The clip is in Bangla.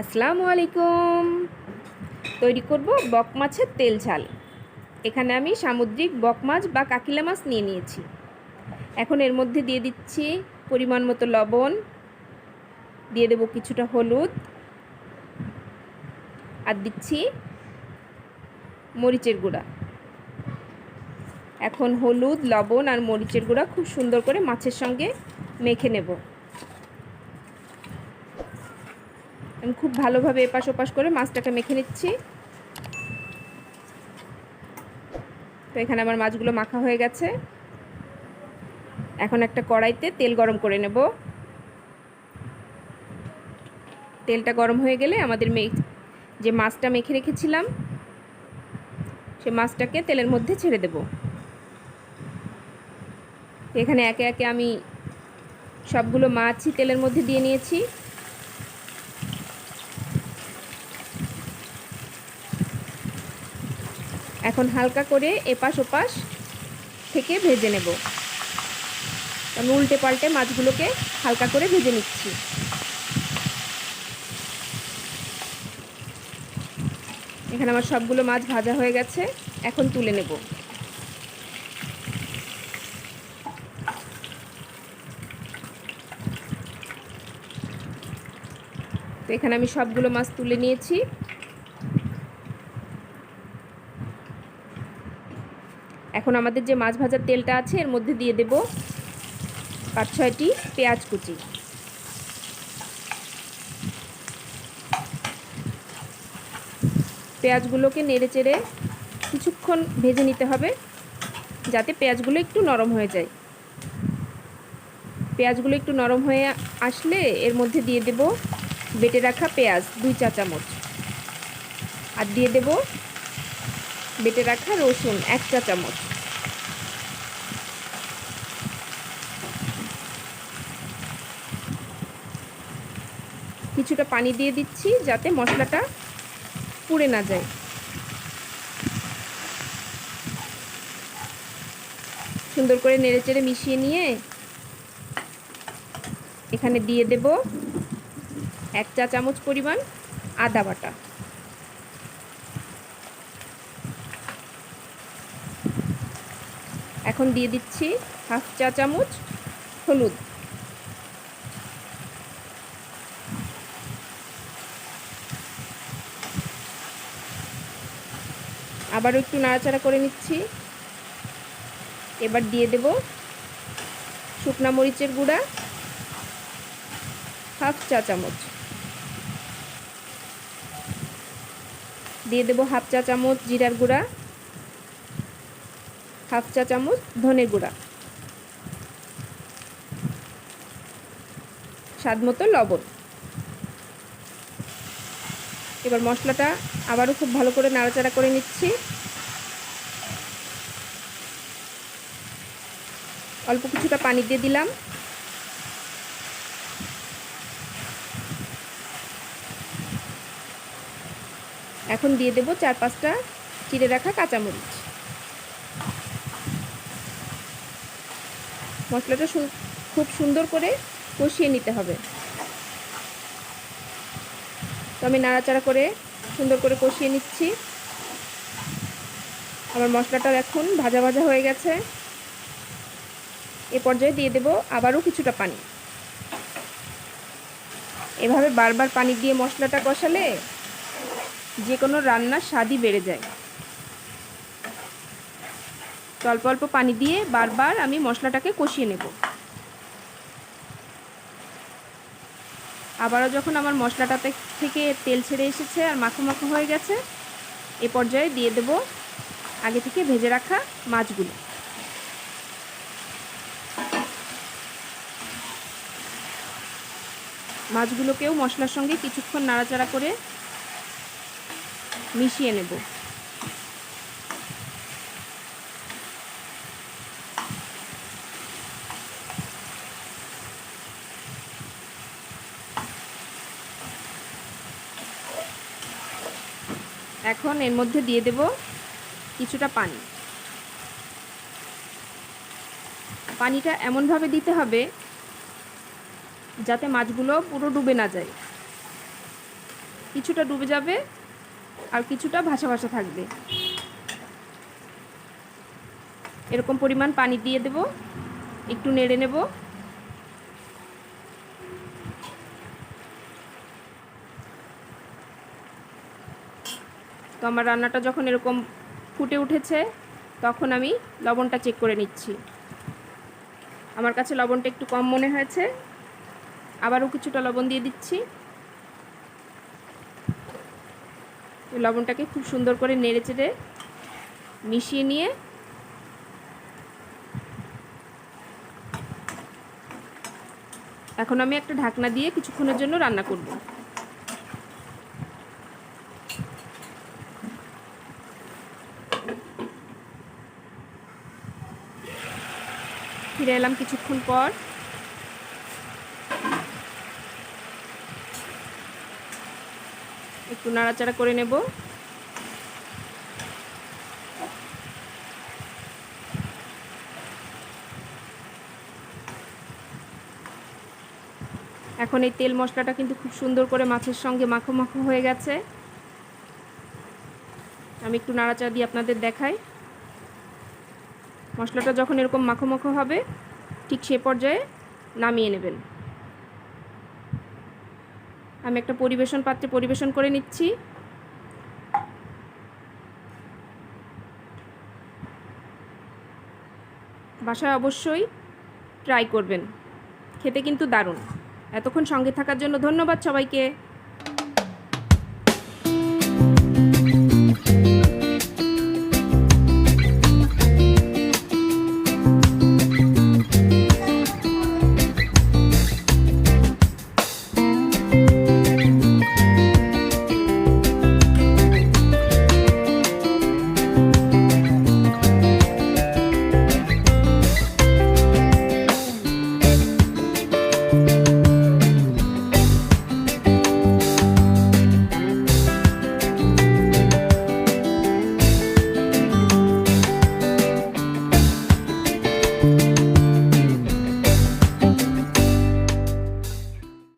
আসসালামু আলাইকুম। তৈরি করব বক মাছের তেল ঝাল। এখানে আমি সামুদ্রিক বক মাছ বা কাকিলা মাছ নিয়ে নিয়েছি। এখন এর মধ্যে দিয়ে দিচ্ছি পরিমাণ মতো লবণ। দিয়ে দেবো কিছুটা হলুদ। আর দিচ্ছি মরিচের গুঁড়া। এখন হলুদ, লবণ আর মরিচের গুঁড়া খুব সুন্দর করে মাছের সঙ্গে মেখে নেব আমি খুব ভালোভাবে এপাশ ওপাশ করে মাছটাকে মেখে নিচ্ছি। তো এখানে আমার মাছগুলো মাখা হয়ে গেছে। এখন একটা কড়াইতে তেল গরম করে নেব। তেলটা গরম হয়ে গেলে আমাদের মে যে মাছটা মেখে রেখেছিলাম, সে মাছটাকে তেলের মধ্যে ছেড়ে দেব। এখানে একে একে আমি সবগুলো মাছই তেলের মধ্যে দিয়ে নিয়েছি। এখন হালকা করে এপাশ ওপাশ থেকে ভেজে নেব। আমি উল্টে পাল্টে মাছগুলোকে হালকা করে ভেজে নিচ্ছি। এখানে আমার সবগুলো মাছ ভাজা হয়ে গেছে, এখন তুলে নেব। তো এখানে আমি সবগুলো মাছ তুলে নিয়েছি। এখন আমাদের যে মাছ ভাজার তেলটা আছে, এর মধ্যে দিয়ে দেব পাঁচ, ছয়টি পেঁয়াজ কুচি। পেঁয়াজগুলোকে নেড়ে চেড়ে কিছুক্ষণ ভেজে নিতে হবে, যাতে পেঁয়াজগুলো একটু নরম হয়ে যায়। পেঁয়াজগুলো একটু নরম হয়ে আসলে এর মধ্যে দিয়ে দেব বেটে রাখা পেঁয়াজ দুই চা চামচ। আর দিয়ে দেব বেটে রাখা রসুন, এক চা চামচ। কিছুটা পানি দিয়ে দিচ্ছি যাতে মশলাটা পুড়ে না যায়। সুন্দর করে নেড়েচেড়ে মিশিয়ে নিয়ে এখানে দিয়ে দেব এক চা চামচ পরিমাণ আদা বাটা। এখন দিয়ে দিচ্ছি হাফ চা চামচ হলুদ। আবারও একটু নাড়াচাড়া করে নিচ্ছি। এবার দিয়ে দেব শুকনা মরিচের গুঁড়া হাফ চা চামচ। দিয়ে দেব হাফ চা চামচ জিরার গুঁড়া। হাফ চা চামচ ধনে গুঁড়া। স্বাদ মতো লবণ। এবার মশলাটা আবারও খুব ভালো করে নাড়াচাড়া করে নিচ্ছি। অল্প কিছুটা পানি দিয়ে দিলাম। এখন দিয়ে দেব চার পাঁচটা চিড়ে রাখা কাঁচামরিচ। মশলাটা খুব সুন্দর করে কষিয়ে নিতে হবে। তো আমি নাড়াচাড়া করে সুন্দর করে কষিয়ে নিচ্ছি। আমার মশলাটা এখন ভাজা ভাজা হয়ে গেছে। এ পর্যায়ে দিয়ে দেব আবারও কিছুটা পানি। এভাবে বারবার পানি দিয়ে মশলাটা কষালে যে কোনো রান্নার স্বাদই বেড়ে যায়। তো অল্প অল্প পানি দিয়ে বারবার আমি মশলাটাকে কষিয়ে নেব। আবারও যখন আমার মশলাটা থেকে তেল ছেড়ে এসেছে আর মাখো মাখো হয়ে গেছে, এ পর্যায়ে দিয়ে দেব আগে থেকে ভেজে রাখা মাছগুলো। মাছগুলোকেও মশলার সঙ্গে কিছুক্ষণ নাড়াচাড়া করে মিশিয়ে নেব। এখন এর মধ্যে দিয়ে দেব কিছুটা পানি। পানিটা এমনভাবে দিতে হবে যাতে মাছগুলো পুরো ডুবে না যায়। কিছুটা ডুবে যাবে আর কিছুটা ভাসা ভাসা থাকবে। এরকম পরিমাণ পানি দিয়ে দেব, একটু নেড়ে নেব। তো আমার রান্নাটা যখন এরকম ফুটে উঠেছে, তখন আমি লবণটা চেক করে নিচ্ছি। আমার কাছে লবণটা একটু কম মনে হয়েছে। আবারও কিছুটা লবণ দিয়ে দিচ্ছি। লবণটাকে খুব সুন্দর করে নেড়ে চেড়ে মিশিয়ে নিয়ে এখন আমি একটা ঢাকনা দিয়ে কিছুক্ষণের জন্য রান্না করব। ফিরে এলাম কিছুক্ষণ পর। একটু নাড়াচাড়া করে নেব। এখন এই তেল মশলাটা কিন্তু খুব সুন্দর করে মাছের সঙ্গে মাখো মাখো হয়ে গেছে। আমি একটু নাড়াচাড়া দিয়ে আপনাদের দেখাই। মশলাটা যখন এরকম মাখো মাখো হবে, ঠিক সে পর্যায়ে নামিয়ে নেবেন। আমি একটা পরিবেশন পাত্রে পরিবেশন করে নিচ্ছি। বাসায় অবশ্যই ট্রাই করবেন। খেতে কিন্তু দারুণ। এতক্ষণ সঙ্গে থাকার জন্য ধন্যবাদ সবাইকে।